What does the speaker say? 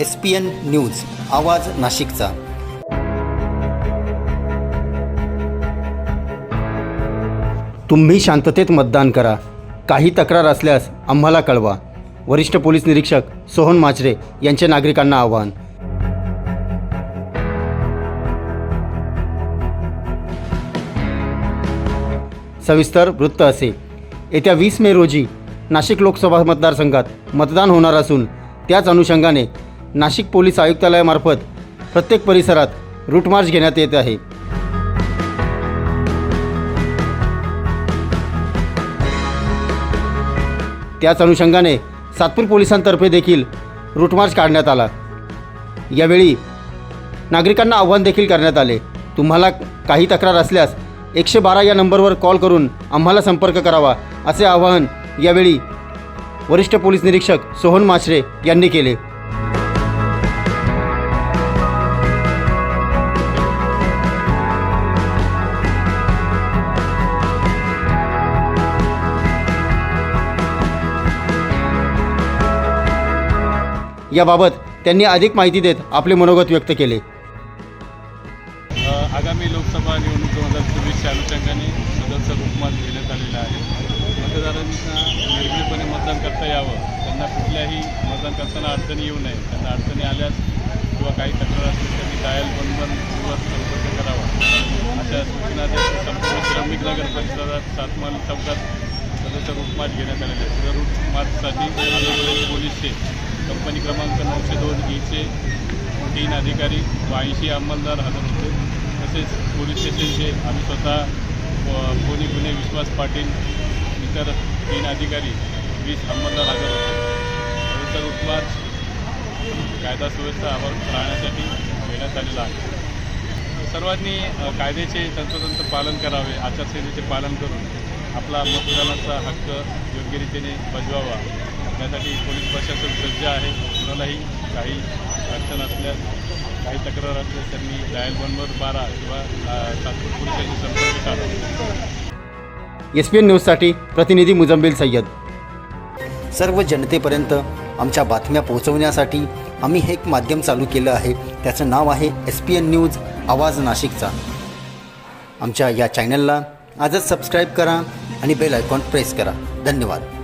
S P N news आवाज नाशिकचा. तुम्ही शांततेत मतदान करा. काही तक्रार असल्यास आम्हाला कळवा. वरिष्ठ पोलीस निरीक्षक सोहन माचरे यांचे नागरिकांना आवाहन. सविस्तर वृत्त असे. येत्या वीस मे रोजी नाशिक लोकसभा मतदारसंघात मतदान होणार असून त्याच अनुषंगाने नाशिक पोलीस आयुक्तालयामार्फत प्रत्येक परिसरात रूट मार्च घेण्यात येत आहे. त्याच अनुषंगाने सातपूर पोलिसांतर्फे देखील रूटमार्च काढण्यात आला. यावेळी नागरिकांना आव्हान देखील करण्यात आले. तुम्हाला काही तक्रार असल्यास एकशे बारा या नंबरवर कॉल करून आम्हाला संपर्क करावा असे आवाहन यावेळी वरिष्ठ पोलीस निरीक्षक सोहन माश्रे यांनी केले. याबाबत त्यांनी अधिक माहिती देत आपले मनोगत व्यक्त केले. आगामी लोकसभा निवडणूक दोन हजार चोवीसच्या अनुषंगाने सदस्य रूपमात घेण्यात आलेला आहे. मतदारांना निर्भयपणे मतदान करता यावं. त्यांना कुठल्याही मतदान करताना अडचणी येऊ नये. त्यांना अडचणी आल्यास किंवा काही तक्रार असतील त्यांनी डायल वन वन वर संपर्क करावा. अशा सूचना त्या संपूर्ण श्रमिक नगर परिसरात सातमाल चौकात सदस्य रूट घेण्यात आलेले आहे सदर रूट पोलीसचे कंपनी क्रमांक नऊशे दोन e ईचे तीन अधिकारी व ऐंशी अंमलदार हजर होते. तसेच पोलीस स्टेशनचे आम्ही स्वतः व पोनी गुन्हे विश्वास पाटील इतर तीन अधिकारी वीस अंमलदार हजर होते. तर उपमार्च कायदा सुव्यवस्था अमल राहण्यासाठी घेण्यात आलेला आहे. सर्वांनी कायद्याचे तंत्रतंत्र पालन करावे आचारसंहितेचे पालन करून आपला मतदानाचा हक्क योग्यरीतीने बजवावा. यासाठी पोलीस प्रशासन सज्ज आहे. कुणालाही काही अडचण असल्यास काही तक्रार असल्यास त्यांनी डायल वनवर बारा किंवा अ, सातपूर पोलिसांशी संपर्क साधावा एस पी एन न्यूजसाठी प्रतिनिधी मुजम्बिल सय्यद. सर्व जनतेपर्यंत आमच्या बातम्या पोहोचवण्यासाठी आम्ही हे एक माध्यम चालू केलं आहे. त्याचं नाव आहे एस पी एन न्यूज आवाज नाशिकचा. आमच्या या चॅनलला आजच सबस्क्राईब करा आणि बेल आयकॉन प्रेस करा. धन्यवाद.